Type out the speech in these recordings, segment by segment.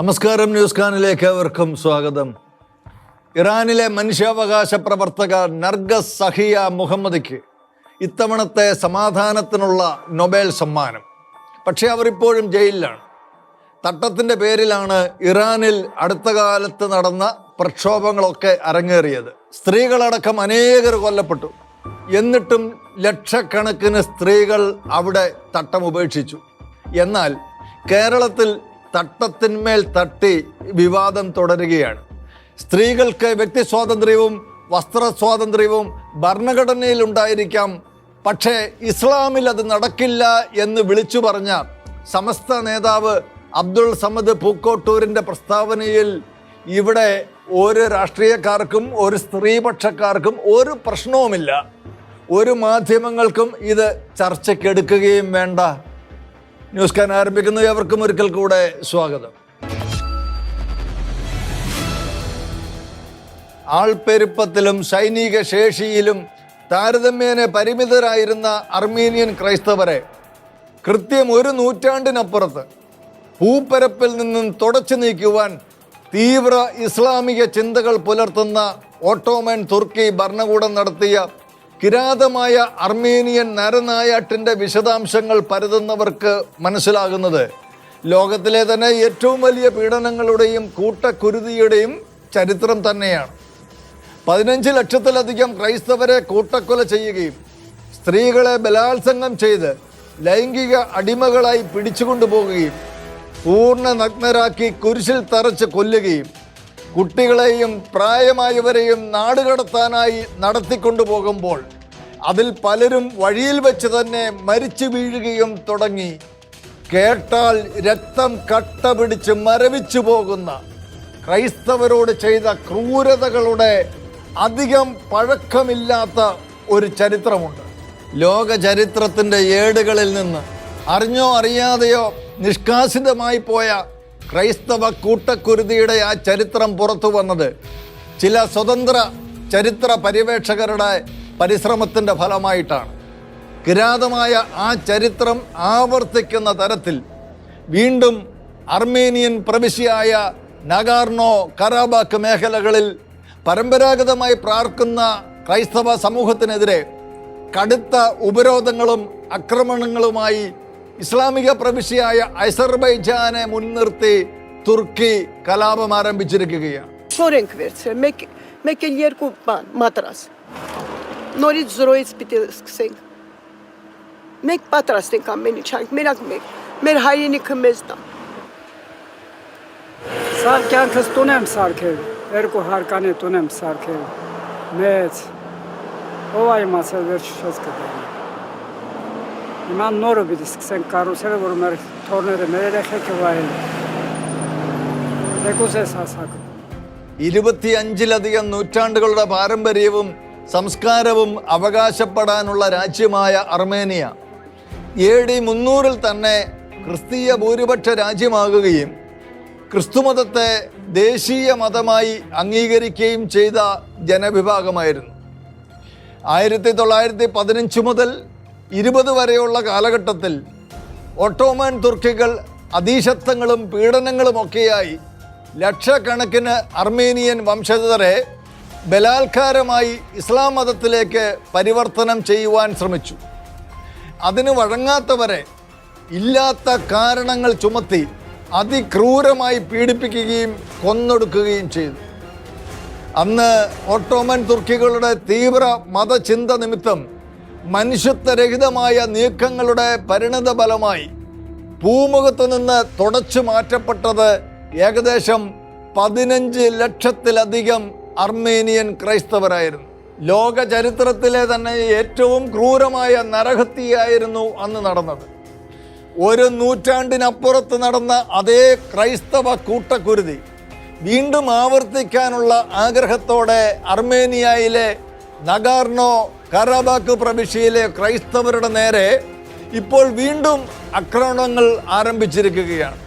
നമസ്കാരം ന്യൂസ് കാനിലേക്ക് ഏവർക്കും സ്വാഗതം. ഇറാനിലെ മനുഷ്യാവകാശ പ്രവർത്തക നർഗസ് സഹിയ മുഹമ്മദിക്ക് ഇത്തവണത്തെ സമാധാനത്തിനുള്ള നൊബേൽ സമ്മാനം. പക്ഷേ അവർ ഇപ്പോഴും ജയിലിലാണ്. തട്ടത്തിന്റെ പേരിലാണ് ഇറാനിൽ അടുത്ത കാലത്ത് നടന്ന പ്രക്ഷോഭങ്ങളൊക്കെ അരങ്ങേറിയത്. സ്ത്രീകളടക്കം അനേകർ കൊല്ലപ്പെട്ടു. എന്നിട്ടും ലക്ഷക്കണക്കിന് സ്ത്രീകൾ അവിടെ തട്ടം ഉപേക്ഷിച്ചു. എന്നാൽ കേരളത്തിൽ തട്ടത്തിന്മേൽ തട്ടി വിവാദം തുടരുകയാണ്. സ്ത്രീകൾക്ക് വ്യക്തി സ്വാതന്ത്ര്യവും വസ്ത്ര സ്വാതന്ത്ര്യവും ഭരണഘടനയിൽ ഉണ്ടായിരിക്കാം. പക്ഷേ ഇസ്ലാമിൽ അത് നടക്കില്ല എന്ന് വിളിച്ചു പറഞ്ഞ സമസ്ത നേതാവ് അബ്ദുൾ സമദ് പൂക്കോട്ടൂരിന്റെ പ്രസ്താവനയിൽ ഇവിടെ ഒരു രാഷ്ട്രീയക്കാർക്കും ഒരു സ്ത്രീപക്ഷക്കാർക്കും ഒരു പ്രശ്നവുമില്ല. ഒരു മാധ്യമങ്ങൾക്കും ഇത് ചർച്ചയ്ക്കെടുക്കുകയും വേണ്ട. ന്യൂസ് കാൻ ആരംഭിക്കുന്നു. എവർക്കും ഒരിക്കൽ കൂടെ സ്വാഗതം. ആൾപ്പെരുപ്പത്തിലും സൈനിക ശേഷിയിലും താരതമ്യേന പരിമിതരായിരുന്ന അർമീനിയൻ ക്രൈസ്തവരെ കൃത്യം ഒരു നൂറ്റാണ്ടിനപ്പുറത്ത് ഭൂപ്പരപ്പിൽ നിന്നും തുടച്ചു നീക്കുവാൻ തീവ്ര ഇസ്ലാമിക ചിന്തകൾ പുലർത്തുന്ന ഓട്ടോമൻ തുർക്കി ഭരണകൂടം നടത്തിയ കിരാതമായ അർമേനിയൻ നരനായാട്ടിന്റെ വിശദാംശങ്ങൾ പരതുന്നവർക്ക് മനസ്സിലാകുന്നത്. ലോകത്തിലെ തന്നെ ഏറ്റവും വലിയ പീഡനങ്ങളുടെയും കൂട്ടക്കുരുതിയുടെയും ചരിത്രം തന്നെയാണ്. പതിനഞ്ച് ലക്ഷത്തിലധികം ക്രൈസ്തവരെ കൂട്ടക്കൊല ചെയ്യുകയും സ്ത്രീകളെ ബലാത്സംഗം ചെയ്ത് ലൈംഗിക അടിമകളായി പിടിച്ചുകൊണ്ടുപോകുകയും പൂർണ നഗ്നരാക്കി കുരിശിൽ തറച്ച് കൊല്ലുകയും കുട്ടികളെയും പ്രായമായവരെയും നാടുകടത്താനായി നടത്തിക്കൊണ്ടുപോകുമ്പോൾ അതിൽ പലരും വഴിയിൽ വെച്ച് തന്നെ മരിച്ചു വീഴുകയും തുടങ്ങി. കേട്ടാൽ രക്തം കട്ട പിടിച്ച് മരവിച്ചു പോകുന്ന ക്രൈസ്തവരോട് ചെയ്ത ക്രൂരതകളുടെ അധികം പഴക്കമില്ലാത്ത ഒരു ചരിത്രമുണ്ട്. ലോക ചരിത്രത്തിന്റെ ഏടുകളിൽ നിന്ന് അറിഞ്ഞോ അറിയാതെയോ നിഷ്കാസിതമായി പോയ ക്രൈസ്തവ കൂട്ടക്കുരുതിയുടെ ആ ചരിത്രം പുറത്തു വന്നത് ചില സ്വതന്ത്ര ചരിത്ര പര്യവേക്ഷകരുടെ പരിശ്രമത്തിന്റെ ഫലമായിട്ടാണ്. കിരാതമായ ആ ചരിത്രം ആവർത്തിക്കുന്ന തരത്തിൽ വീണ്ടും അർമേനിയൻ പ്രവിശ്യയായ നഗാർണോ കറാബാക്ക് മേഖലകളിൽ പരമ്പരാഗതമായി പ്രാർക്കുന്ന ക്രൈസ്തവ സമൂഹത്തിനെതിരെ കടുത്ത ഉപരോധങ്ങളും ആക്രമണങ്ങളുമായി ഇസ്ലാമിക പ്രവിശ്യയായ അസർബൈജാനെ മുൻനിർത്തി തുർക്കി കലാപം ആരംഭിച്ചിരിക്കുകയാണ് Շորենք վերցրել, մեկ մեկ էլ երկու բան, մատրաս։ Նորից զրոյից պիտի սկսենք։ Մեկ պատրաստ ենք ամեն ինչ, անք մենակ մեկ։ Մեր հայրենիքը մեզ տա։ Սա կյանքս տուն եմ սարքել, երկու հարկանի տուն եմ սարքել, մեծ, ով այ իմացել վերջ շոց կդանի։ Imam noro bidis, ksen karusele vormer tornere merere heke vayel. Dekuse 25 ലധികം നൂറ്റാണ്ടുകളുടെ പാരമ്പര്യവും സംസ്കാരവും അവകാശപ്പെടാനുള്ള രാജ്യമായ അർമേനിയ എ ഡി മുന്നൂറിൽ തന്നെ ക്രിസ്തീയ ഭൂരിപക്ഷ രാജ്യമാകുകയും ക്രിസ്തുമതത്തെ ദേശീയ മതമായി അംഗീകരിക്കുകയും ചെയ്ത ജനവിഭാഗമായിരുന്നു ആയിരത്തി തൊള്ളായിരത്തി പതിനഞ്ച് മുതൽ ഇരുപത് വരെയുള്ള കാലഘട്ടത്തിൽ ഒട്ടോമൻ തുർക്കികൾ അതീശത്വങ്ങളും പീഡനങ്ങളുമൊക്കെയായി ലക്ഷക്കണക്കിന് അർമേനിയൻ വംശജരെ ബലാത്കാരമായി ഇസ്ലാം മതത്തിലേക്ക് പരിവർത്തനം ചെയ്യുവാൻ ശ്രമിച്ചു. അതിന് വഴങ്ങാത്തവരെ ഇല്ലാത്ത കാരണങ്ങൾ ചുമത്തി അതിക്രൂരമായി പീഡിപ്പിക്കുകയും കൊന്നൊടുക്കുകയും ചെയ്തു. അന്ന് ഓട്ടോമൻ തുർക്കികളുടെ തീവ്ര മതചിന്ത നിമിത്തം മനുഷ്യത്വരഹിതമായ നീക്കങ്ങളുടെ പരിണത ഫലമായി ഭൂമുഖത്തു നിന്ന് തുടച്ചു മാറ്റപ്പെട്ടത് ഏകദേശം പതിനഞ്ച് ലക്ഷത്തിലധികം അർമേനിയൻ ക്രൈസ്തവരായിരുന്നു. ലോക ചരിത്രത്തിലെ തന്നെ ഏറ്റവും ക്രൂരമായ നരഹത്യയായിരുന്നു അന്ന് നടന്നത്. ഒരു നൂറ്റാണ്ടിനപ്പുറത്ത് നടന്ന അതേ ക്രൈസ്തവ കൂട്ടക്കുരുതി വീണ്ടും ആവർത്തിക്കാനുള്ള ആഗ്രഹത്തോടെ അർമേനിയയിലെ നഗാർണോ കറാബാക്ക് പ്രവിശ്യയിലെ ക്രൈസ്തവരുടെ നേരെ ഇപ്പോൾ വീണ്ടും ആക്രമണങ്ങൾ ആരംഭിച്ചിരിക്കുകയാണ്.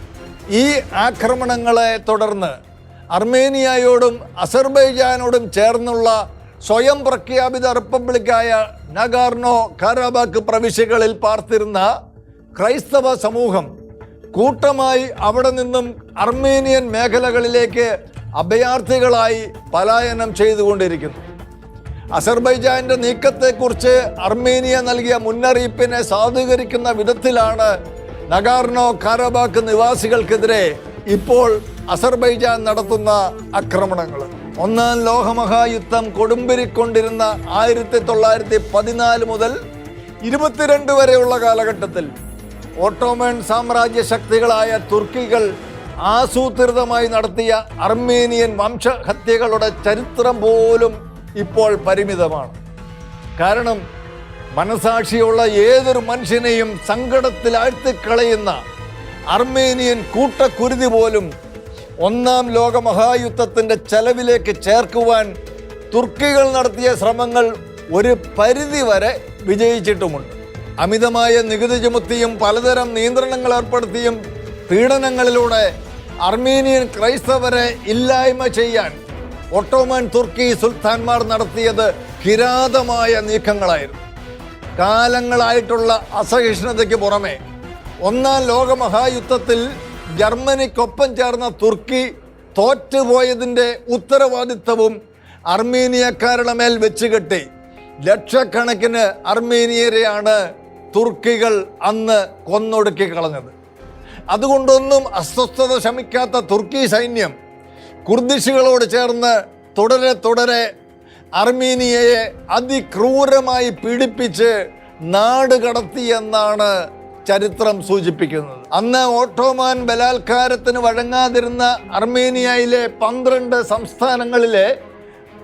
ഈ ആക്രമണങ്ങളെ തുടർന്ന് അർമേനിയയോടും അസർബൈജാനോടും ചേർന്നുള്ള സ്വയം പ്രഖ്യാപിത റിപ്പബ്ലിക്കായ നഗാർണോ കാരാബാക്ക് പ്രവിശ്യകളിൽ പാർത്തിരുന്ന ക്രൈസ്തവ സമൂഹം കൂട്ടമായി അവിടെ നിന്നും അർമേനിയൻ മേഖലകളിലേക്ക് അഭയാർത്ഥികളായി പലായനം ചെയ്തുകൊണ്ടിരിക്കുന്നു. അസർബൈജാന്റെ നീക്കത്തെക്കുറിച്ച് അർമേനിയ നൽകിയ മുന്നറിയിപ്പിനെ സാധൂകരിക്കുന്ന വിധത്തിലാണ് നഗാർണോ കാരബാക്ക് നിവാസികൾക്കെതിരെ ഇപ്പോൾ അസർബൈജാൻ നടത്തുന്ന ആക്രമണങ്ങൾ. ഒന്നാം ലോകമഹായുദ്ധം കൊടുമ്പിരിക്കൊണ്ടിരുന്ന ആയിരത്തി തൊള്ളായിരത്തി പതിനാല് മുതൽ ഇരുപത്തിരണ്ട് വരെയുള്ള കാലഘട്ടത്തിൽ ഓട്ടോമൻ സാമ്രാജ്യ ശക്തികളായ തുർക്കികൾ ആസൂത്രിതമായി നടത്തിയ അർമേനിയൻ വംശഹത്യകളുടെ ചരിത്രം പോലും ഇപ്പോൾ പരിമിതമാണ്. കാരണം മനസാക്ഷിയുള്ള ഏതൊരു മനുഷ്യനെയും സങ്കടത്തിലാഴ്ത്തിക്കളയുന്ന അർമേനിയൻ കൂട്ടക്കുരുതി പോലും ഒന്നാം ലോക മഹായുദ്ധത്തിന്റെ ചെലവിലേക്ക് ചേർക്കുവാൻ തുർക്കികൾ നടത്തിയ ശ്രമങ്ങൾ ഒരു പരിധി വരെ വിജയിച്ചിട്ടുമുണ്ട്. അമിതമായ നികുതി ചുമത്തിയും പലതരം നിയന്ത്രണങ്ങൾ ഏർപ്പെടുത്തിയും പീഡനങ്ങളിലൂടെ അർമീനിയൻ ക്രൈസ്തവരെ ഇല്ലായ്മ ചെയ്യാൻ ഒട്ടോമൻ തുർക്കി സുൽത്താൻമാർ നടത്തിയത് കിരാതമായ നീക്കങ്ങളായിരുന്നു. കാലങ്ങളായിട്ടുള്ള അസഹിഷ്ണുതയ്ക്ക് പുറമെ ഒന്നാം ലോകമഹായുദ്ധത്തിൽ ജർമ്മനിക്കൊപ്പം ചേർന്ന തുർക്കി തോറ്റുപോയതിന്റെ ഉത്തരവാദിത്വവും അർമീനിയക്കാരുടെ മേൽ വെച്ചുകെട്ടി. ലക്ഷക്കണക്കിന് അർമീനിയരെയാണ് തുർക്കികൾ അന്ന് കൊന്നൊടുക്കി കളഞ്ഞത്. അതുകൊണ്ടൊന്നും അസ്വസ്ഥത ശമിക്കാത്ത തുർക്കി സൈന്യം കുർദിഷുകളോട് ചേർന്ന് തുടരെ തുടരെ അർമീനിയയെ അതിക്രൂരമായി പീഡിപ്പിച്ച് നാട് കടത്തി എന്നാണ് ചരിത്രം സൂചിപ്പിക്കുന്നത്. അന്ന് ഓട്ടോമാൻ ബലാത്കാരത്തിന് വഴങ്ങാതിരുന്ന അർമീനിയയിലെ പന്ത്രണ്ട് സംസ്ഥാനങ്ങളിലെ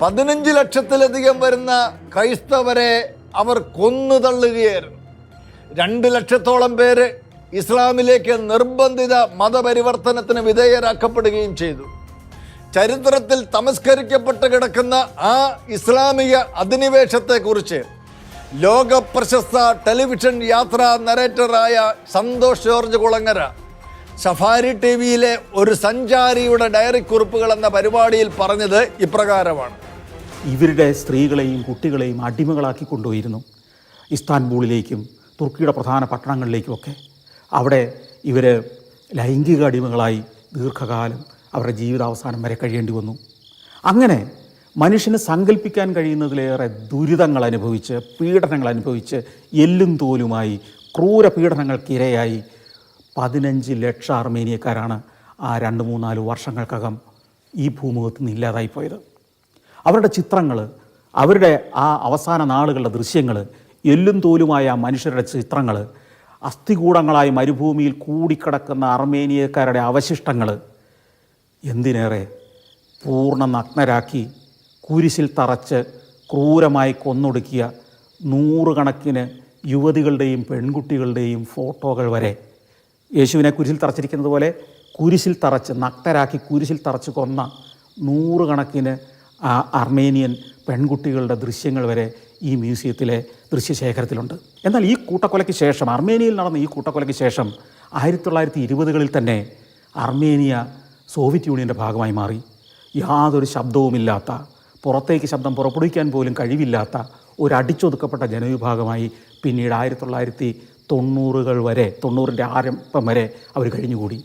പതിനഞ്ച് ലക്ഷത്തിലധികം വരുന്ന ക്രൈസ്തവരെ അവർ കൊന്നു തള്ളുകയായിരുന്നു. രണ്ട് ലക്ഷത്തോളം പേര് ഇസ്ലാമിലേക്ക് നിർബന്ധിത മതപരിവർത്തനത്തിന് വിധേയരാക്കപ്പെടുകയും ചെയ്തു. ചരിത്രത്തിൽ തമസ്കരിക്കപ്പെട്ട് കിടക്കുന്ന ആ ഇസ്ലാമിക അധിനിവേശത്തെക്കുറിച്ച് ലോക പ്രശസ്ത ടെലിവിഷൻ യാത്രാ നരേറ്ററായ Santhosh George Kulangara safari T വിയിലെ ഒരു സഞ്ചാരിയുടെ ഡയറി കുറിപ്പുകൾ എന്ന പരിപാടിയിൽ പറഞ്ഞത് ഇപ്രകാരമാണ്. ഇവരുടെ സ്ത്രീകളെയും കുട്ടികളെയും അടിമകളാക്കി കൊണ്ടുപോയിരുന്നു. ഇസ്താൻബൂളിലേക്കും തുർക്കിയുടെ പ്രധാന പട്ടണങ്ങളിലേക്കുമൊക്കെ. അവിടെ ഇവർ ലൈംഗിക അടിമകളായി ദീർഘകാലം അവരുടെ ജീവിതാവസാനം വരെ കഴിയേണ്ടി വന്നു. അങ്ങനെ മനുഷ്യന് സങ്കല്പിക്കാൻ കഴിയുന്നതിലേറെ ദുരിതങ്ങൾ അനുഭവിച്ച് പീഡനങ്ങൾ അനുഭവിച്ച് എല്ലും തോലുമായി ക്രൂര പീഡനങ്ങൾക്കിരയായി പതിനഞ്ച് ലക്ഷം അർമേനിയക്കാരാണ് ആ രണ്ട് മൂന്നാൽ വർഷങ്ങൾക്കകം ഈ ഭൂമുഖത്ത് നിന്ന് ഇല്ലാതായിപ്പോയത്. അവരുടെ ചിത്രങ്ങൾ അവരുടെ ആ അവസാന നാളുകളുടെ ദൃശ്യങ്ങൾ എല്ലും തോലുമായ മനുഷ്യരുടെ ചിത്രങ്ങൾ അസ്ഥികൂടങ്ങളായി മരുഭൂമിയിൽ കൂടിക്കിടക്കുന്ന അർമേനിയക്കാരുടെ അവശിഷ്ടങ്ങൾ എന്തിനേറെ പൂർണ നഗ്നരാക്കി കുരിശിൽ തറച്ച് ക്രൂരമായി കൊന്നൊടുക്കിയ നൂറുകണക്കിന് യുവതികളുടെയും പെൺകുട്ടികളുടെയും ഫോട്ടോകൾ വരെ. യേശുവിനെ കുരിശിൽ തറച്ചിരിക്കുന്നത് പോലെ കുരിശിൽ തറച്ച് നഗ്നരാക്കി കുരിശിൽ തറച്ച് കൊന്ന നൂറുകണക്കിന് അർമേനിയൻ പെൺകുട്ടികളുടെ ദൃശ്യങ്ങൾ വരെ ഈ മ്യൂസിയത്തിലെ ദൃശ്യശേഖരത്തിലുണ്ട്. എന്നാൽ ഈ കൂട്ടക്കൊലയ്ക്ക് ശേഷം അർമേനിയയിൽ നടന്ന ഈ കൂട്ടക്കൊലയ്ക്ക് ശേഷം ആയിരത്തി തൊള്ളായിരത്തി ഇരുപതുകളിൽ തന്നെ അർമേനിയ സോവിയറ്റ് യൂണിയന്റെ ഭാഗമായി മാറി. യാതൊരു ശബ്ദവുമില്ലാത്ത പുറത്തേക്ക് ശബ്ദം പുറപ്പെടുവിക്കാൻ പോലും കഴിവില്ലാത്ത ഒരു അടിച്ചൊതുക്കപ്പെട്ട ജനവിഭാഗമായി പിന്നീട് ആയിരത്തി തൊള്ളായിരത്തി തൊണ്ണൂറുകൾ വരെ തൊണ്ണൂറിന്റെ ആരംഭം വരെ അവർ കഴിഞ്ഞുകൂടി.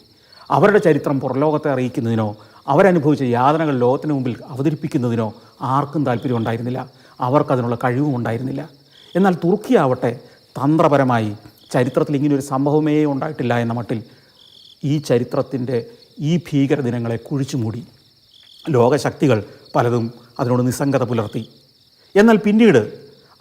അവരുടെ ചരിത്രം പുറലോകത്തെ അറിയിക്കുന്നതിനോ അവരനുഭവിച്ച യാതനകൾ ലോകത്തിന് മുമ്പിൽ അവതരിപ്പിക്കുന്നതിനോ ആർക്കും താല്പര്യം ഉണ്ടായിരുന്നില്ല. അവർക്കതിനുള്ള കഴിവും ഉണ്ടായിരുന്നില്ല. എന്നാൽ തുർക്കി ആവട്ടെ തന്ത്രപരമായി ചരിത്രത്തിൽ ഇങ്ങനെ ഒരു സംഭവമേ ഉണ്ടായിട്ടില്ല എന്ന മട്ടിൽ ഈ ചരിത്രത്തിന്റെ ഈ ഭീകര ദിനങ്ങളെ കുഴിച്ചു മൂടി ലോകശക്തികൾ പലതും അതിനോട് നിസ്സംഗത പുലർത്തി. എന്നാൽ പിന്നീട്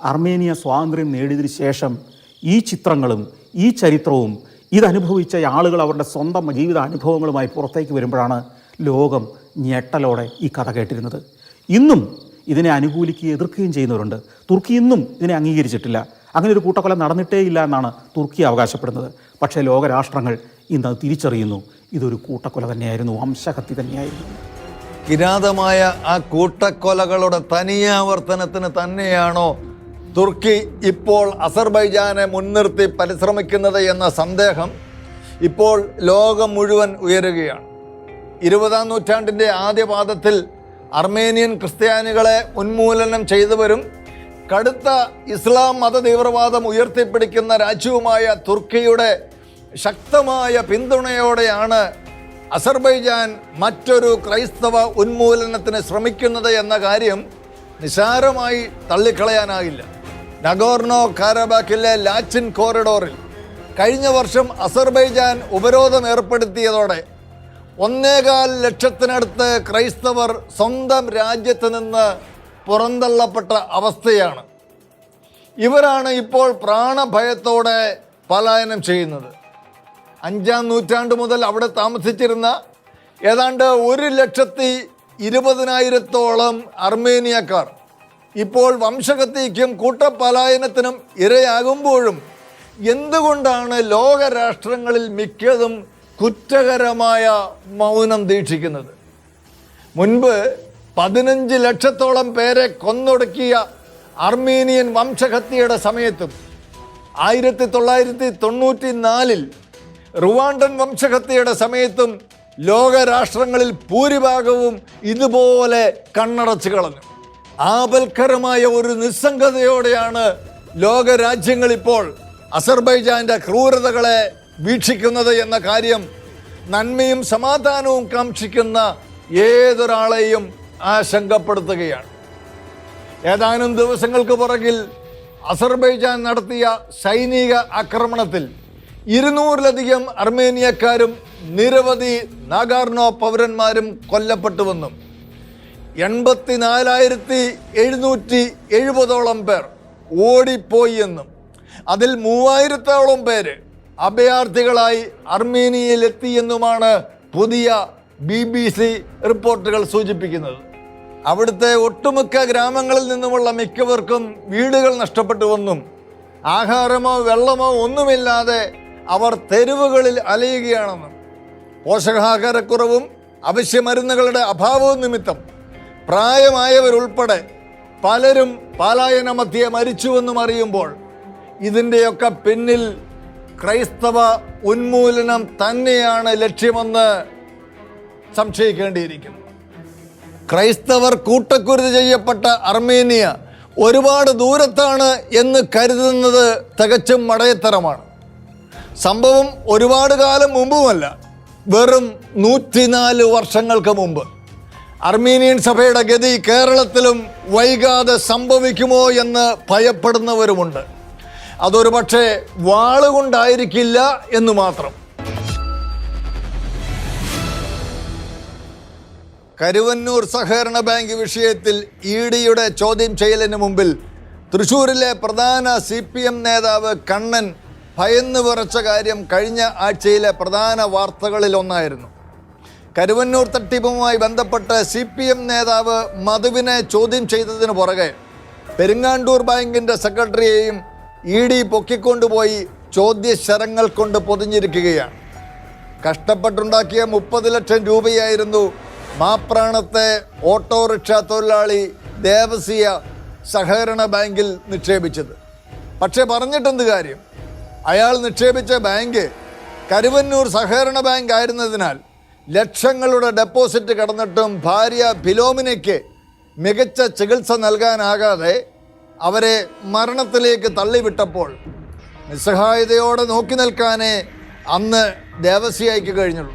അർമേനിയ സ്വാതന്ത്ര്യം നേടിയതിനു ശേഷം ഈ ചിത്രങ്ങളും ഈ ചരിത്രവും ഇതനുഭവിച്ച ആളുകൾ അവരുടെ സ്വന്തം ജീവിത അനുഭവങ്ങളുമായി പുറത്തേക്ക് വരുമ്പോഴാണ് ലോകം ഞെട്ടലോടെ ഈ കഥ കേട്ടിരുന്നത്. ഇന്നും ഇതിനെ അനുകൂലിക്കുകയും എതിർക്കുകയും ചെയ്യുന്നവരുണ്ട്. തുർക്കി ഇന്നും ഇതിനെ അംഗീകരിച്ചിട്ടില്ല. അങ്ങനെ ഒരു കൂട്ടക്കൊല നടന്നിട്ടേ ഇല്ല എന്നാണ് തുർക്കി അവകാശപ്പെടുന്നത്. പക്ഷേ ലോകരാഷ്ട്രങ്ങൾ ഇന്ന് തിരിച്ചറിയുന്നു. ഇതൊരു കൂട്ടക്കൊല തന്നെയായിരുന്നു വംശഹത്യ തന്നെയായിരുന്നു. കിരാതമായ ആ കൂട്ടക്കൊലകളുടെ തനിയാവർത്തനത്തിന് തന്നെയാണോ തുർക്കി ഇപ്പോൾ അസർബൈജാനെ മുൻനിർത്തി പരിശ്രമിക്കുന്നത് എന്ന സന്ദേഹം ഇപ്പോൾ ലോകം മുഴുവൻ ഉയരുകയാണ്. ഇരുപതാം നൂറ്റാണ്ടിന്റെ ആദ്യപാദത്തിൽ അർമേനിയൻ ക്രിസ്ത്യാനികളെ ഉന്മൂലനം ചെയ്തവരും കടുത്ത ഇസ്ലാം മത തീവ്രവാദം ഉയർത്തിപ്പിടിക്കുന്ന രാജ്യവുമായ തുർക്കിയുടെ ശക്തമായ പിന്തുണയോടെയാണ് അസർബൈജാൻ മറ്റൊരു ക്രൈസ്തവ ഉന്മൂലനത്തിന് ശ്രമിക്കുന്നത് എന്ന കാര്യം നിസാരമായി തള്ളിക്കളയാനാകില്ല നഗോർണോ കാരബാക്കിലെ ലാച്ചിൻ കോറിഡോറിൽ കഴിഞ്ഞ വർഷം അസർബൈജാൻ ഉപരോധം ഏർപ്പെടുത്തിയതോടെ ഒന്നേകാൽ ലക്ഷത്തിനടുത്ത് ക്രൈസ്തവർ സ്വന്തം രാജ്യത്ത് നിന്ന് പുറന്തള്ളപ്പെട്ട അവസ്ഥയാണ്. ഇവരാണ് ഇപ്പോൾ പ്രാണഭയത്തോടെ പലായനം ചെയ്യുന്നത്. അഞ്ചാം നൂറ്റാണ്ട് മുതൽ അവിടെ താമസിച്ചിരുന്ന ഏതാണ്ട് ഒരു ലക്ഷത്തി ഇരുപതിനായിരത്തോളം അർമേനിയക്കാർ ഇപ്പോൾ വംശഹത്യയ്ക്കും കൂട്ടപലായനത്തിനും ഇരയാകുമ്പോഴും എന്തുകൊണ്ടാണ് ലോകരാഷ്ട്രങ്ങളിൽ മിക്കതും കുറ്റകരമായ മൗനം ദീക്ഷിക്കുന്നത്? മുൻപ് പതിനഞ്ച് ലക്ഷത്തോളം പേരെ കൊന്നൊടുക്കിയ അർമീനിയൻ വംശഹത്യയുടെ സമയത്തും ആയിരത്തി തൊള്ളായിരത്തി തൊണ്ണൂറ്റി നാലിൽ റുവാണ്ടൻ വംശഹത്യയുടെ സമയത്തും ലോകരാഷ്ട്രങ്ങളിൽ ഭൂരിഭാഗവും ഇതുപോലെ കണ്ണടച്ചു കളഞ്ഞു. ആപൽക്കരമായ ഒരു നിസ്സംഗതയോടെയാണ് ലോകരാജ്യങ്ങൾ ഇപ്പോൾ അസർബൈജാന്റെ ക്രൂരതകളെ വീക്ഷിക്കുന്നത് എന്ന കാര്യം നന്മയും സമാധാനവും കാക്ഷിക്കുന്ന ഏതൊരാളെയും ആശങ്കപ്പെടുത്തുകയാണ്. ഏതാനും ദിവസങ്ങൾക്ക് പുറകിൽ അസർബൈജാൻ നടത്തിയ സൈനിക ആക്രമണത്തിൽ ഇരുന്നൂറിലധികം അർമേനിയക്കാരും നിരവധി നാഗാർണോ പൗരന്മാരും കൊല്ലപ്പെട്ടുവെന്നും എൺപത്തിനാലായിരത്തി എഴുന്നൂറ്റി എഴുപതോളം പേർ ഓടിപ്പോയി എന്നും അതിൽ മൂവായിരത്തോളം പേര് അഭയാർത്ഥികളായി അർമേനിയയിലെത്തിയെന്നുമാണ് പുതിയ ബി ബി സി റിപ്പോർട്ടുകൾ സൂചിപ്പിക്കുന്നത്. അവിടുത്തെ ഒട്ടുമിക്ക ഗ്രാമങ്ങളിൽ നിന്നുമുള്ള മിക്കവർക്കും വീടുകൾ നഷ്ടപ്പെട്ടുവെന്നും ആഹാരമോ വെള്ളമോ ഒന്നുമില്ലാതെ അവർ തെരുവുകളിൽ അലയുകയാണെന്നും. പോഷകാഹാരക്കുറവും അവശ്യ മരുന്നുകളുടെ അഭാവവും നിമിത്തം പ്രായമായവരുൾപ്പെടെ പലരും പലായനമധ്യേ മരിച്ചുവെന്നും അറിയുമ്പോൾ ഇതിന്റെയൊക്കെ പിന്നിൽ ക്രൈസ്തവ ഉന്മൂലനം തന്നെയാണ് ലക്ഷ്യമെന്ന് സംശയിക്കേണ്ടിയിരിക്കുന്നു. ക്രൈസ്തവർ കൂട്ടക്കുരുതി ചെയ്യപ്പെട്ട അർമേനിയ ഒരുപാട് ദൂരത്താണ് എന്ന് കരുതുന്നത് തികച്ചും മടയത്തരമാണ്. സംഭവം ഒരുപാട് കാലം മുമ്പുമല്ല. വെറും നൂറ്റിനാല് വർഷങ്ങൾക്ക് മുമ്പ്. അർമീനിയൻ സഭയുടെ ഗതി കേരളത്തിലും വൈകാതെ സംഭവിക്കുമോ എന്ന് ഭയപ്പെടുന്നവരുമുണ്ട്. അതൊരു പക്ഷേ വാളുകൊണ്ടായിരിക്കില്ല എന്ന് മാത്രം. കരുവന്നൂർ സഹകരണ ബാങ്ക് വിഷയത്തിൽ ഇ ഡിയുടെ ചോദ്യം ചെയ്യലിന് മുമ്പിൽ തൃശൂരിലെ പ്രധാന സി പി എം നേതാവ് കണ്ണൻ ഭയന്ന് വിറച്ച കാര്യം കഴിഞ്ഞ ആഴ്ചയിലെ പ്രധാന വാർത്തകളിൽ ഒന്നായിരുന്നു. കരുവന്നൂർ തട്ടിപ്പുമായി ബന്ധപ്പെട്ട് സി പി എം നേതാവ് മധുവിനെ ചോദ്യം ചെയ്തതിന് പുറകെ പെരുങ്ങാണ്ടൂർ ബാങ്കിന്റെ സെക്രട്ടറിയെയും ഇ ഡി പൊക്കിക്കൊണ്ടുപോയി ചോദ്യശരങ്ങൾ കൊണ്ട് പൊതിഞ്ഞിരിക്കുകയാണ്. കഷ്ടപ്പെട്ടുണ്ടാക്കിയ മുപ്പത് ലക്ഷം രൂപയായിരുന്നു മാപ്രാണത്തെ ഓട്ടോറിക്ഷ തൊഴിലാളി ദേവസിയ സഹകരണ ബാങ്കിൽ നിക്ഷേപിച്ചത്. പക്ഷേ പറഞ്ഞിട്ടെന്ത് കാര്യം? അയാൾ നിക്ഷേപിച്ച ബാങ്ക് കരുവന്നൂർ സഹകരണ ബാങ്ക് ആയിരുന്നതിനാൽ ലക്ഷങ്ങളുടെ ഡെപ്പോസിറ്റ് കടന്നിട്ടും ഭാര്യ ഫിലോമിനയ്ക്ക് മികച്ച ചികിത്സ നൽകാനാകാതെ അവരെ മരണത്തിലേക്ക് തള്ളിവിട്ടപ്പോൾ നിസ്സഹായതയോടെ നോക്കി നിൽക്കാനേ അന്ന് ദേവസ്യയ്ക്ക് കഴിഞ്ഞുള്ളൂ.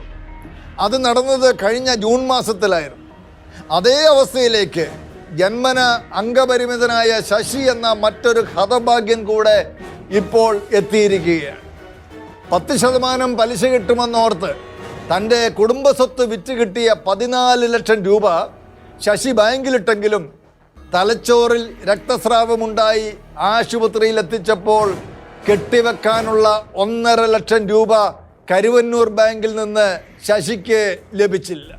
അത് നടന്നത് കഴിഞ്ഞ ജൂൺ മാസത്തിലായിരുന്നു. അതേ അവസ്ഥയിലേക്ക് ജന്മന അംഗപരിമിതനായ ശശി എന്ന മറ്റൊരു ഹതഭാഗ്യൻ കൂടെ ഇപ്പോൾ എത്തിയിരിക്കുകയാണ്. പത്ത് ശതമാനം പലിശ കിട്ടുമെന്നോർത്ത് തന്റെ കുടുംബസ്വത്ത് വിറ്റ് കിട്ടിയ പതിനാല് ലക്ഷം രൂപ ശശി ബാങ്കിലിട്ടെങ്കിലും തലച്ചോറിൽ രക്തസ്രാവമുണ്ടായി ആശുപത്രിയിൽ എത്തിച്ചപ്പോൾ കെട്ടിവെക്കാനുള്ള ഒന്നര ലക്ഷം രൂപ കരുവന്നൂർ ബാങ്കിൽ നിന്ന് ശശിക്ക് ലഭിച്ചില്ല.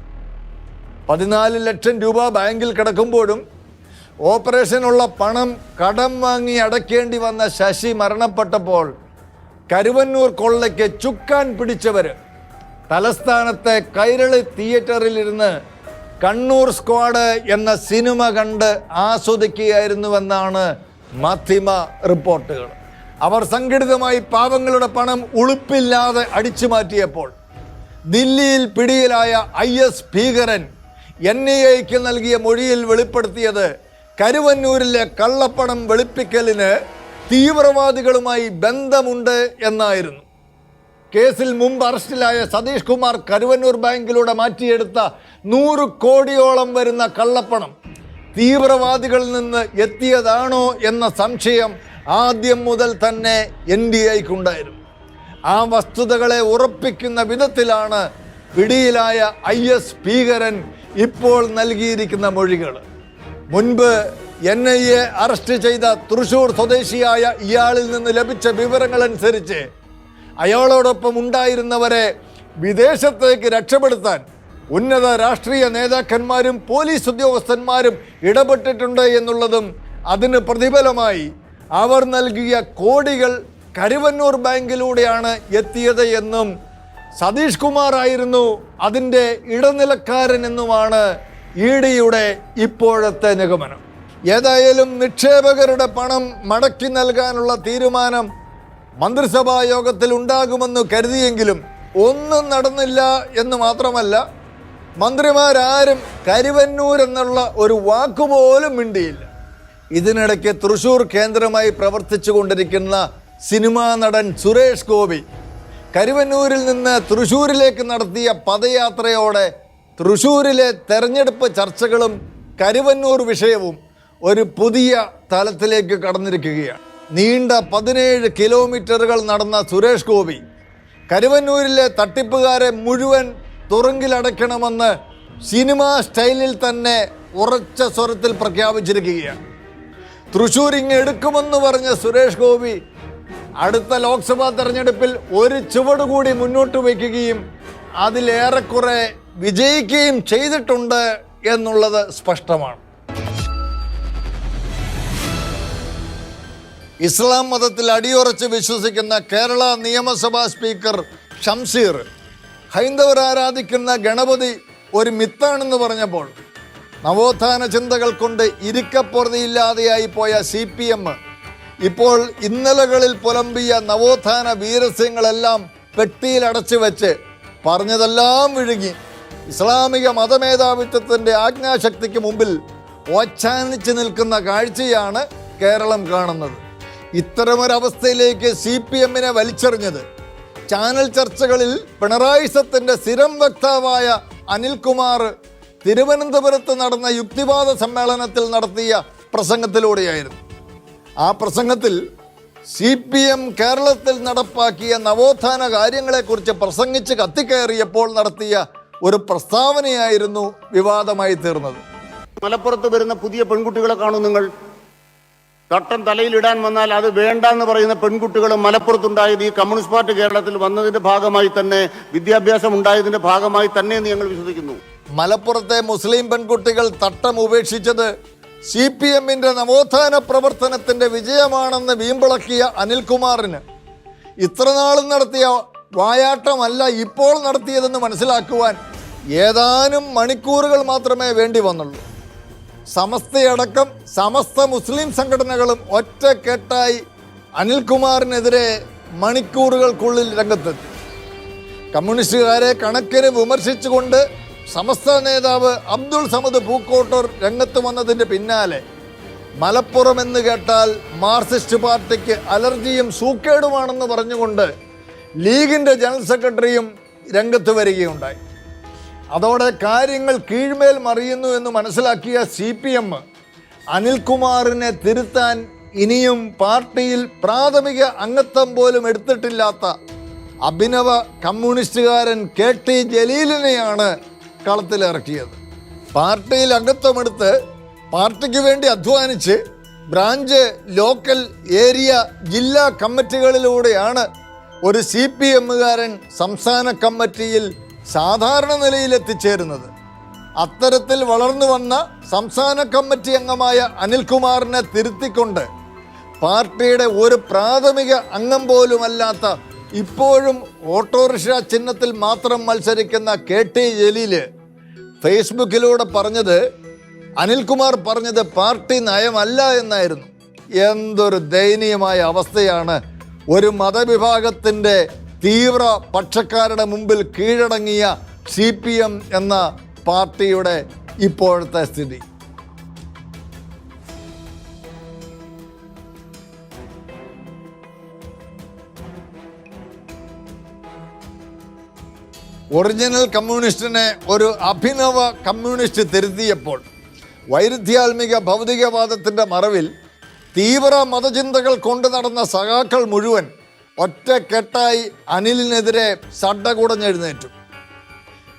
പതിനാല് ലക്ഷം രൂപ ബാങ്കിൽ കിടക്കുമ്പോഴും ഓപ്പറേഷനുള്ള പണം കടം വാങ്ങി അടയ്ക്കേണ്ടി വന്ന ശശി മരണപ്പെട്ടപ്പോൾ കരുവന്നൂർ കൊള്ളയ്ക്ക് ചുക്കാൻ പിടിച്ചവർ തലസ്ഥാനത്തെ കൈരളി തിയേറ്ററിലിരുന്ന് കണ്ണൂർ സ്ക്വാഡ് എന്ന സിനിമ കണ്ട് ആസ്വദിക്കുകയായിരുന്നുവെന്നാണ് മാധ്യമ റിപ്പോർട്ടുകൾ. അവർ സംഘടിതമായി പാവങ്ങളുടെ പണം ഉളുപ്പില്ലാതെ അടിച്ചു മാറ്റിയപ്പോൾ ദില്ലിയിൽ പിടിയിലായ ഐ എസ് ഭീകരൻ എൻ ഐ എക്ക് നൽകിയ മൊഴിയിൽ വെളിപ്പെടുത്തിയത് കരുവന്നൂരിലെ കള്ളപ്പണം വെളുപ്പിക്കലിന് തീവ്രവാദികളുമായി ബന്ധമുണ്ട് എന്നായിരുന്നു. കേസിൽ മുമ്പ് അറസ്റ്റിലായ സതീഷ് കുമാർ കരുവന്നൂർ ബാങ്കിലൂടെ മാറ്റിയെടുത്ത നൂറ് കോടിയോളം വരുന്ന കള്ളപ്പണം തീവ്രവാദികളിൽ നിന്ന് എത്തിയതാണോ എന്ന സംശയം ആദ്യം മുതൽ തന്നെ എൻ ഡി എക്കുണ്ടായിരുന്നു ആ വസ്തുതകളെ ഉറപ്പിക്കുന്ന വിധത്തിലാണ് പിടിയിലായ ഐ എസ് ഭീകരൻ ഇപ്പോൾ നൽകിയിരിക്കുന്ന മൊഴികൾ. മുൻപ് എൻ ഐ എ അറസ്റ്റ് ചെയ്ത തൃശൂർ സ്വദേശിയായ ഇയാളിൽ നിന്ന് ലഭിച്ച വിവരങ്ങൾ അനുസരിച്ച് അയാളോടൊപ്പം ഉണ്ടായിരുന്നവരെ വിദേശത്തേക്ക് രക്ഷപ്പെടുത്താൻ ഉന്നത രാഷ്ട്രീയ നേതാക്കന്മാരും പോലീസ് ഉദ്യോഗസ്ഥന്മാരും ഇടപെട്ടിട്ടുണ്ട് എന്നുള്ളതും അതിന് പ്രതിഫലമായി അവർ നൽകിയ കോടികൾ കരുവന്നൂർ ബാങ്കിലൂടെയാണ് എത്തിയത് എന്നും സതീഷ് കുമാർ ആയിരുന്നു അതിന്റെ ഇടനിലക്കാരൻ എന്നുമാണ് ഇ ഡിയുടെ ഇപ്പോഴത്തെ നിഗമനം. ഏതായാലും നിക്ഷേപകരുടെ പണം മടക്കി നൽകാനുള്ള തീരുമാനം മന്ത്രിസഭാ യോഗത്തിൽ ഉണ്ടാകുമെന്ന് കരുതിയെങ്കിലും ഒന്നും നടന്നില്ല എന്ന് മാത്രമല്ല മന്ത്രിമാരാരും കരുവന്നൂർ എന്നുള്ള ഒരു വാക്കുപോലും മിണ്ടിയില്ല. ഇതിനിടയ്ക്ക് തൃശൂർ കേന്ദ്രമായി പ്രവർത്തിച്ചു കൊണ്ടിരിക്കുന്ന സിനിമാ നടൻ സുരേഷ് ഗോപി കരുവന്നൂരിൽ നിന്ന് തൃശ്ശൂരിലേക്ക് നടത്തിയ പദയാത്രയോടെ തൃശ്ശൂരിലെ തെരഞ്ഞെടുപ്പ് ചർച്ചകളും കരുവന്നൂർ വിഷയവും ഒരു പുതിയ തലത്തിലേക്ക് കടന്നിരിക്കുകയാണ്. നീണ്ട പതിനേഴ് കിലോമീറ്ററുകൾ നടന്ന സുരേഷ് ഗോപി കരുവന്നൂരിലെ തട്ടിപ്പുകാരെ മുഴുവൻ തുറങ്കിലടയ്ക്കണമെന്ന് സിനിമാ സ്റ്റൈലിൽ തന്നെ ഉറച്ച സ്വരത്തിൽ പ്രഖ്യാപിച്ചിരിക്കുകയാണ്. തൃശൂർ ഇങ്ങ് എടുക്കുമെന്ന് പറഞ്ഞ സുരേഷ് ഗോപി അടുത്ത ലോക്സഭാ തെരഞ്ഞെടുപ്പിൽ ഒരു ചുവട് കൂടി മുന്നോട്ട് വയ്ക്കുകയും അതിലേറെക്കുറെ വിജയിക്കുകയും ചെയ്തിട്ടുണ്ട് എന്നുള്ളത് സ്പഷ്ടമാണ്. ഇസ്ലാം മതത്തിൽ അടിയുറച്ച് വിശ്വസിക്കുന്ന കേരള നിയമസഭാ സ്പീക്കർ ഷംസീർ ഹൈന്ദവർ ആരാധിക്കുന്ന ഗണപതി ഒരു മിത്താണെന്ന് പറഞ്ഞപ്പോൾ നവോത്ഥാന ചിന്തകൾ കൊണ്ട് ഇരിക്കപ്പുറതിയില്ലാതെയായി പോയ സി പി എം ഇപ്പോൾ ഇന്നലകളിൽ പുലമ്പിയ നവോത്ഥാന വീരസ്യങ്ങളെല്ലാം പെട്ടിയിൽ അടച്ചു വെച്ച് പറഞ്ഞതെല്ലാം വിഴുങ്ങി. ഇസ്ലാമിക മതമേധാവിത്വത്തിന്റെ ആജ്ഞാശക്തിക്ക് മുമ്പിൽ ഓച്ചാനിച്ച് നിൽക്കുന്ന കാഴ്ചയാണ് കേരളം കാണുന്നത്. ഇത്തരമൊരവസ്ഥയിലേക്ക് സി പി എമ്മിനെ വലിച്ചെറിഞ്ഞത്. ചാനൽ ചർച്ചകളിൽ പിണറായി സത്തിന്റെ സ്ഥിരം വക്താവായ അനിൽകുമാർ തിരുവനന്തപുരത്ത് നടന്ന യുക്തിവാദ സമ്മേളനത്തിൽ നടത്തിയ പ്രസംഗത്തിലൂടെയായിരുന്നു. ആ പ്രസംഗത്തിൽ സി പി എം കേരളത്തിൽ നടപ്പാക്കിയ നവോത്ഥാന കാര്യങ്ങളെക്കുറിച്ച് പ്രസംഗിച്ച് കത്തിക്കയറിയപ്പോൾ നടത്തിയ ഒരു പ്രസ്താവനയായിരുന്നു വിവാദമായി തീർന്നത്. മലപ്പുറത്ത് വരുന്ന പുതിയ പെൺകുട്ടികളെ കാണും നിങ്ങൾ. തട്ടം തലയിലിടാൻ വന്നാൽ അത് വേണ്ടെന്ന് പറയുന്ന പെൺകുട്ടികൾ മലപ്പുറത്തുണ്ടായത് ഈ കമ്മ്യൂണിസ്റ്റ് പാർട്ടി കേരളത്തിൽ വന്നതിന്റെ ഭാഗമായി തന്നെ വിദ്യാഭ്യാസം ഉണ്ടായതിന്റെ ഭാഗമായി തന്നെ എന്ന് ഞങ്ങൾ വിശ്വസിക്കുന്നു. മലപ്പുറത്തെ മുസ്ലിം പെൺകുട്ടികൾ തട്ടം ഉപേക്ഷിച്ചത് സി പി എമ്മിന്റെ നവോത്ഥാന പ്രവർത്തനത്തിന്റെ വിജയമാണെന്ന് വീമ്പിളക്കിയ അനിൽകുമാറിന് ഇത്രനാളും നടത്തിയ വായാട്ടമല്ല ഇപ്പോൾ നടത്തിയതെന്ന് മനസ്സിലാക്കുവാൻ ഏതാനും മണിക്കൂറുകൾ മാത്രമേ വേണ്ടി വന്നുള്ളൂ. സമസ്തയടക്കം സമസ്ത മുസ്ലിം സംഘടനകളും ഒറ്റക്കെട്ടായി അനിൽകുമാറിനെതിരെ മണിക്കൂറുകൾക്കുള്ളിൽ രംഗത്തെത്തി. കമ്മ്യൂണിസ്റ്റുകാരെ കണക്കിന് വിമർശിച്ചുകൊണ്ട് സമസ്ത നേതാവ് അബ്ദുൾ സമദ് പൂക്കോട്ടർ രംഗത്ത് വന്നതിന്റെ പിന്നാലെ മലപ്പുറം എന്ന് കേട്ടാൽ മാർക്സിസ്റ്റ് പാർട്ടിക്ക് അലർജിയും സൂക്കേടുമാണെന്ന് പറഞ്ഞുകൊണ്ട് ലീഗിന്റെ ജനറൽ സെക്രട്ടറിയും രംഗത്ത് വരികയുണ്ടായി. അതോടെ കാര്യങ്ങൾ കീഴ്മേൽ മറിയുന്നു എന്ന് മനസ്സിലാക്കിയ സി പി എം അനിൽകുമാറിനെ തിരുത്താൻ ഇനിയും പാർട്ടിയിൽ പ്രാഥമിക അംഗത്വം പോലും എടുത്തിട്ടില്ലാത്ത അഭിനവ കമ്മ്യൂണിസ്റ്റുകാരൻ കെ ടി ജലീലിനെയാണ് കളത്തിലിറക്കിയത് പാർട്ടിയിൽ അംഗത്വമെടുത്ത് പാർട്ടിക്ക് വേണ്ടി അധ്വാനിച്ച് ബ്രാഞ്ച് ലോക്കൽ ഏരിയ ജില്ലാ കമ്മിറ്റികളിലൂടെയാണ് ഒരു സി പി എമ്മുകാരൻ സംസ്ഥാന കമ്മിറ്റിയിൽ സാധാരണ നിലയിൽ എത്തിച്ചേരുന്നത്. അത്തരത്തിൽ വളർന്നു വന്ന സംസ്ഥാന കമ്മിറ്റി അംഗമായ അനിൽകുമാറിനെ തിരുത്തിക്കൊണ്ട് പാർട്ടിയുടെ ഒരു പ്രാഥമിക അംഗം പോലുമല്ലാത്ത ഇപ്പോഴും ഓട്ടോറിക്ഷ ചിഹ്നത്തിൽ മാത്രം മത്സരിക്കുന്ന കെ ടി ജലീൽ ഫേസ്ബുക്കിലൂടെ പറഞ്ഞത് അനിൽകുമാർ പറഞ്ഞത് പാർട്ടി നയമല്ല എന്നായിരുന്നു. എന്തൊരു ദയനീയമായ അവസ്ഥയാണ്. ഒരു മതവിഭാഗത്തിന്റെ തീവ്ര പക്ഷക്കാരുടെ മുമ്പിൽ കീഴടങ്ങിയ സി എന്ന പാർട്ടിയുടെ ഇപ്പോഴത്തെ സ്ഥിതി. ഒറിജിനൽ കമ്മ്യൂണിസ്റ്റിനെ ഒരു അഭിനവ കമ്മ്യൂണിസ്റ്റ് തിരുത്തിയപ്പോൾ വൈരുദ്ധ്യാത്മിക ഭൗതികവാദത്തിന്റെ മറവിൽ തീവ്ര മതചിന്തകൾ കൊണ്ടു നടന്ന സഖാക്കൾ മുഴുവൻ ഒറ്റക്കെട്ടായി അനിലിനെതിരെ സഡ്ഡകുടഞ്ഞെഴുന്നേറ്റു.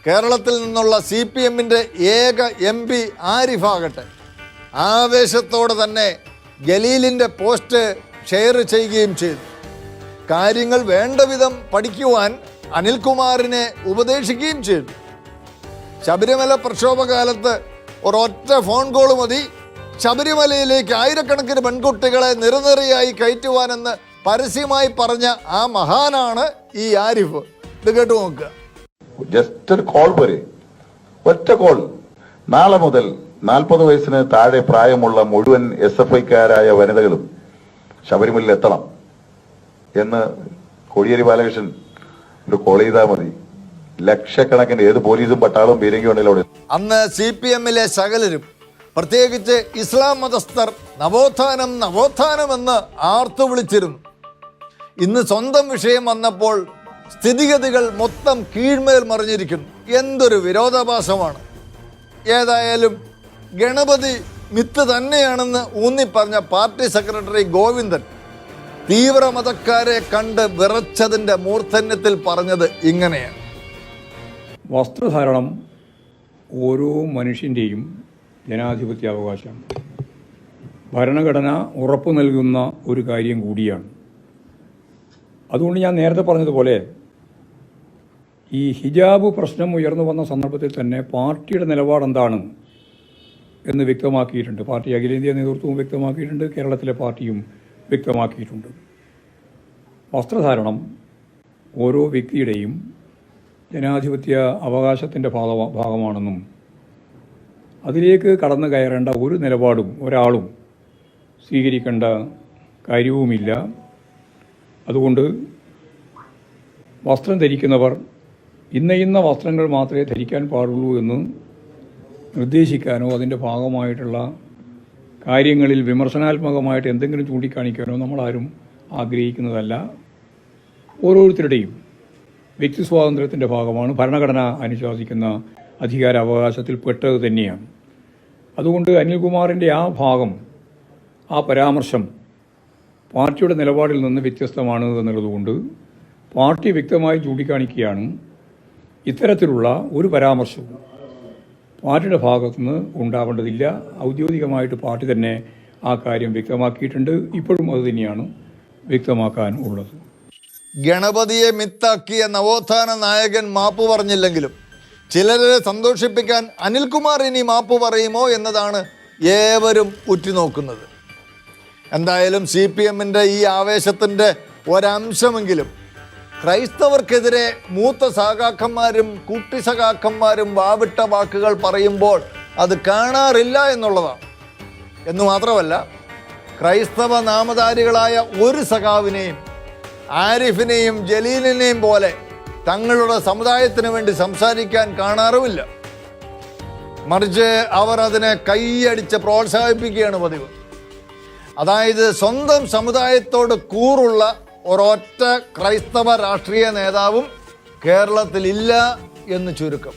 കേരളത്തിൽ നിന്നുള്ള സി പി എമ്മിന്റെ ഏക എം പി ആരിഫാകട്ടെ ആവേശത്തോടെ തന്നെ ജലീലിന്റെ പോസ്റ്റ് ഷെയർ ചെയ്യുകയും ചെയ്തു. കാര്യങ്ങൾ വേണ്ട വിധം പഠിക്കുവാൻ അനിൽകുമാറിനെ ഉപദേശിക്കുകയും ചെയ്തു. ശബരിമല പ്രക്ഷോഭകാലത്ത് ഒരൊറ്റ ഫോൺ കോൾ മതി. ശബരിമലയിലേക്ക് ആയിരക്കണക്കിന് പെൺകുട്ടികളെ നിരനിരയായി കയറ്റുവാനെന്ന് പരസ്യമായി പറഞ്ഞ ആ മഹാനാണ് ഈ ആരിഫ്. ഇത് കേട്ടു നോക്കുക. ജസ്റ്റ് ഒരു കോൾ പോരെ. ഒറ്റ കോൾ. നാളെ മുതൽ നാൽപ്പത് വയസ്സിന് താഴെ പ്രായമുള്ള മുഴുവൻ എസ് എഫ് ഐക്കാരായ വനിതകളും ശബരിമലയിൽ എത്തണം എന്ന് കോടിയേരി ബാലകൃഷ്ണൻ ഒരു കോൾ ചെയ്താൽ മതി. ലക്ഷക്കണക്കിന് ഏത് പോലീസും പട്ടാളും പീരങ്കി ഉണ്ടെങ്കിലും അവിടെ അന്ന് സി പി എമ്മിലെ സകലരും പ്രത്യേകിച്ച് ഇസ്ലാം മതസ്ഥർ നവോത്ഥാനം നവോത്ഥാനമെന്ന് ആർത്തു വിളിച്ചിരുന്നു. ഇന്ന് സ്വന്തം വിഷയം വന്നപ്പോൾ സ്ഥിതിഗതികൾ മൊത്തം കീഴ്മേൽ മറിഞ്ഞിരിക്കുന്നു. എന്തൊരു വിരോധാഭാസമാണ്. ഏതായാലും ഗണപതി മിത്ത് തന്നെയാണെന്ന് ഊന്നിപ്പറഞ്ഞ പാർട്ടി സെക്രട്ടറി ഗോവിന്ദൻ തീവ്രമതക്കാരെ കണ്ട് വിറച്ചതിന്റെ മൂർധന്യത്തിൽ പറഞ്ഞത് ഇങ്ങനെയാണ്. വസ്ത്രധാരണം ഓരോ മനുഷ്യന്റെയും ജനാധിപത്യ അവകാശം ഭരണഘടന ഉറപ്പ് നൽകുന്ന ഒരു കാര്യം കൂടിയാണ്. അതുകൊണ്ട് ഞാൻ നേരത്തെ പറഞ്ഞതുപോലെ ഈ ഹിജാബ് പ്രശ്നം ഉയർന്നു വന്ന സന്ദർഭത്തിൽ തന്നെ പാർട്ടിയുടെ നിലപാട് എന്താണ് എന്ന് വ്യക്തമാക്കിയിട്ടുണ്ട്. പാർട്ടി അഖിലേന്ത്യാ നേതൃത്വവും വ്യക്തമാക്കിയിട്ടുണ്ട്. കേരളത്തിലെ പാർട്ടിയും വ്യക്തമാക്കിയിട്ടുണ്ട്. വസ്ത്രധാരണം ഓരോ വ്യക്തിയുടെയും ജനാധിപത്യ അവകാശത്തിന്റെ ഭാഗ ഭാഗമാണെന്നും അതിലേക്ക് കടന്നു കയറേണ്ട ഒരു നിലപാടും ഒരാളും സ്വീകരിക്കേണ്ട കാര്യവുമില്ല. അതുകൊണ്ട് വസ്ത്രം ധരിക്കുന്നവർ ഇന്ന ഇന്ന വസ്ത്രങ്ങൾ മാത്രമേ ധരിക്കാൻ പാടുള്ളൂ എന്ന് നിർദ്ദേശിക്കാനോ അതിന്റെ ഭാഗമായിട്ടുള്ള കാര്യങ്ങളിൽ വിമർശനാത്മകമായിട്ട് എന്തെങ്കിലും ചൂണ്ടിക്കാണിക്കാനോ നമ്മളാരും ആഗ്രഹിക്കുന്നതല്ല. ഓരോരുത്തരുടെയും വ്യക്തി സ്വാതന്ത്ര്യത്തിന്റെ ഭാഗമാണ്. ഭരണഘടന അനുശാസിക്കുന്ന അധികാര അവകാശത്തിൽ പെട്ടത് തന്നെയാണ്. അതുകൊണ്ട് അനിൽകുമാറിന്റെ ആ ഭാഗം ആ പരാമർശം പാർട്ടിയുടെ നിലപാടിൽ നിന്ന് വ്യത്യസ്തമാണ് എന്നുള്ളതുകൊണ്ട് പാർട്ടി വ്യക്തമായി ചൂണ്ടിക്കാണിക്കുകയാണ്. ഇത്തരത്തിലുള്ള ഒരു പരാമർശവും പാർട്ടിയുടെ ഭാഗത്തുനിന്ന് ഉണ്ടാവേണ്ടതില്ല. ഔദ്യോഗികമായിട്ട് പാർട്ടി തന്നെ ആ കാര്യം വ്യക്തമാക്കിയിട്ടുണ്ട്. ഇപ്പോഴും അത് തന്നെയാണ് വ്യക്തമാക്കാൻ ഉള്ളത്. ഗണപതിയെ മിത്താക്കിയ നവോത്ഥാന നായകൻ മാപ്പ് പറഞ്ഞില്ലെങ്കിലും ചിലരെ സന്തോഷിപ്പിക്കാൻ അനിൽകുമാർ ഇനി മാപ്പ് പറയുമോ എന്നതാണ് ഏവരും ഉറ്റുനോക്കുന്നത്. എന്തായാലും സി പി എമ്മിന്റെ ഈ ആവേശത്തിന്റെ ഒരംശമെങ്കിലും ക്രൈസ്തവർക്കെതിരെ മൂത്ത സഹാക്കന്മാരും കുട്ടി സഹാക്കന്മാരും വാവിട്ട വാക്കുകൾ പറയുമ്പോൾ അത് കാണാറില്ല എന്നുള്ളതാണ്. എന്ന് മാത്രമല്ല ക്രൈസ്തവ നാമധാരികളായ ഒരു സഖാവിനെയും ആരിഫിനെയും ജലീലിനെയും പോലെ തങ്ങളുടെ സമുദായത്തിന് വേണ്ടി സംസാരിക്കാൻ കാണാറുമില്ല. മറിച്ച് അവർ അതിനെ കൈയടിച്ച് പ്രോത്സാഹിപ്പിക്കുകയാണ് പതിവ്. അതായത് സ്വന്തം സമുദായത്തോട് കൂറുള്ള ഒരൊറ്റ ക്രൈസ്തവ രാഷ്ട്രീയ നേതാവും കേരളത്തിലില്ല എന്ന് ചുരുക്കം.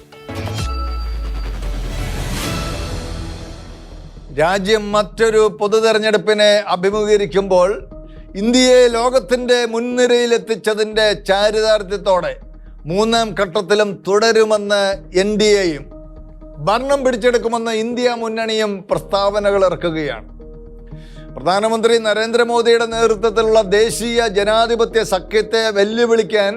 രാജ്യം മറ്റൊരു പൊതു തെരഞ്ഞെടുപ്പിനെ അഭിമുഖീകരിക്കുമ്പോൾ ഇന്ത്യയെ ലോകത്തിന്റെ മുൻനിരയിലെത്തിച്ചതിന്റെ ചാരിതാർത്ഥ്യത്തോടെ മൂന്നാം ഘട്ടത്തിലും തുടരുമെന്ന് എൻ ഡി എയും ഭരണം പിടിച്ചെടുക്കുമെന്ന് ഇന്ത്യ മുന്നണിയും പ്രസ്താവനകൾ ഇറക്കുകയാണ്. പ്രധാനമന്ത്രി നരേന്ദ്രമോദിയുടെ നേതൃത്വത്തിലുള്ള ദേശീയ ജനാധിപത്യ സഖ്യത്തെ വെല്ലുവിളിക്കാൻ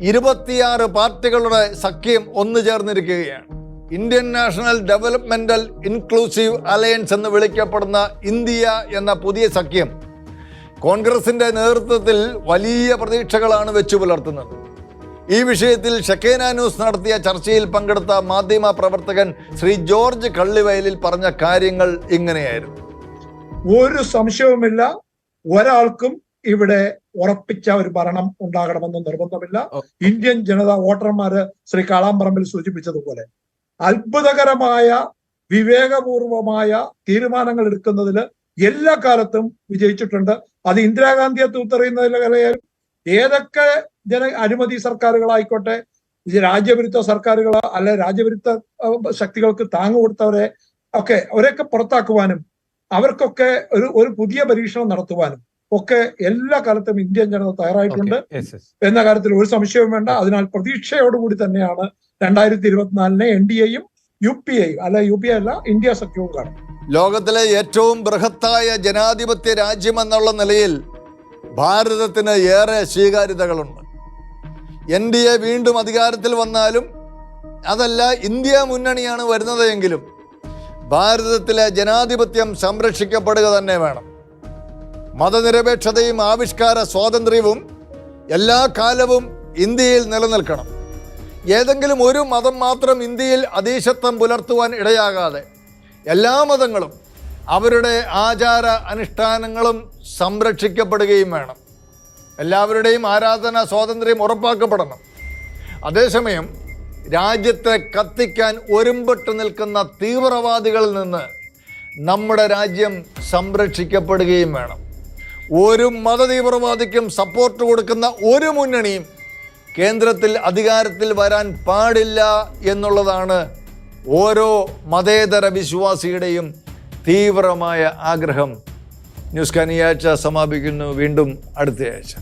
ഇരുപത്തിയാറ് പാർട്ടികളുടെ സഖ്യം ഒന്നു ചേർന്നിരിക്കുകയാണ്. Indian national developmental inclusive alliance എന്ന് വിളിക്കപ്പെടുന്ന ഇന്ത്യ എന്ന പുതിയ സഖ്യം കോൺഗ്രസിന്റെ നേതൃത്വത്തിൽ വലിയ പ്രതീക്ഷകളാണ് വെച്ചു പുലർത്തുന്നത്. ഈ വിഷയത്തിൽ ഷക്കേന ന്യൂസ് നടത്തിയ ചർച്ചയിൽ പങ്കെടുത്ത മാധ്യമ പ്രവർത്തകൻ ശ്രീ ജോർജ് കള്ളിവയലിൽ പറഞ്ഞ കാര്യങ്ങൾ ഇങ്ങനെയായിരുന്നു. ഒരു സംശയവുമില്ല. ഒരാൾക്കും ഇവിടെ ഉറപ്പിച്ച ഒരു ഭരണം ഉണ്ടാകണമെന്ന് നിർബന്ധമില്ല. ഇന്ത്യൻ ജനത വോട്ടർമാര് ശ്രീ കാളാമ്പറമ്പിൽ സൂചിപ്പിച്ചതുപോലെ അത്ഭുതകരമായ വിവേകപൂർവമായ തീരുമാനങ്ങൾ എടുക്കുന്നതിൽ എല്ലാ കാലത്തും വിജയിച്ചിട്ടുണ്ട്. അത് ഇന്ദിരാഗാന്ധിയെ തൂത്തെറിയുന്നതിലായാലും ഏതൊക്കെ ജന അനുമതി സർക്കാരുകളായിക്കോട്ടെ രാജ്യവിരുദ്ധ സർക്കാരുകൾ അല്ലെ രാജ്യവിരുദ്ധ ശക്തികൾക്ക് താങ്ങുകൊടുത്തവരെ ഒക്കെ അവരെയൊക്കെ പുറത്താക്കുവാനും അവർക്കൊക്കെ ഒരു ഒരു പുതിയ പരീക്ഷണം നടത്തുവാനും ഒക്കെ എല്ലാ കാലത്തും ഇന്ത്യൻ ജനത തയ്യാറായിട്ടുണ്ട്. എന്ന കാര്യത്തിൽ ഒരു സംശയവും വേണ്ട. അതിനാൽ പ്രതീക്ഷയോടുകൂടി തന്നെയാണ് രണ്ടായിരത്തി ഇരുപത്തിനാലിനെ എൻ ഡി എയും യു പി ഐ അല്ല യു പി ഐ അല്ല ഇന്ത്യ സഖ്യവും കാണും ലോകത്തിലെ ഏറ്റവും ബൃഹത്തായ ജനാധിപത്യ രാജ്യം എന്നുള്ള നിലയിൽ ഭാരതത്തിന് ഏറെ സ്വീകാര്യതകളുണ്ട്. എൻ ഡി എ വീണ്ടും അധികാരത്തിൽ വന്നാലും അതല്ല ഇന്ത്യ മുന്നണിയാണ് വരുന്നത് എങ്കിലും ഭാരതത്തിലെ ജനാധിപത്യം സംരക്ഷിക്കപ്പെടുക തന്നെ വേണം. മതനിരപേക്ഷതയും ആവിഷ്കാര സ്വാതന്ത്ര്യവും എല്ലാ കാലവും ഇന്ത്യയിൽ നിലനിൽക്കണം. ഏതെങ്കിലും ഒരു മതം മാത്രം ഇന്ത്യയിൽ അതീശത്വം പുലർത്തുവാൻ ഇടയാകാതെ എല്ലാ മതങ്ങളും അവരുടെ ആചാര അനുഷ്ഠാനങ്ങളും സംരക്ഷിക്കപ്പെടുകയും വേണം. എല്ലാവരുടെയും ആരാധന സ്വാതന്ത്ര്യം ഉറപ്പാക്കപ്പെടണം. അതേസമയം രാജ്യത്തെ കത്തിക്കാൻ ഒരുമ്പെട്ട് നിൽക്കുന്ന തീവ്രവാദികളിൽ നിന്ന് നമ്മുടെ രാജ്യം സംരക്ഷിക്കപ്പെടുകയും വേണം. ഒരു മതതീവ്രവാദിക്കും സപ്പോർട്ട് കൊടുക്കുന്ന ഒരു മുന്നണിയും കേന്ദ്രത്തിൽ അധികാരത്തിൽ വരാൻ പാടില്ല എന്നുള്ളതാണ് ഓരോ മതേതര വിശ്വാസിയുടെയും തീവ്രമായ ആഗ്രഹം. ന്യൂസ് കനിയാഴ്ച സമാപിക്കുന്നു. വീണ്ടും അടുത്തയാഴ്ച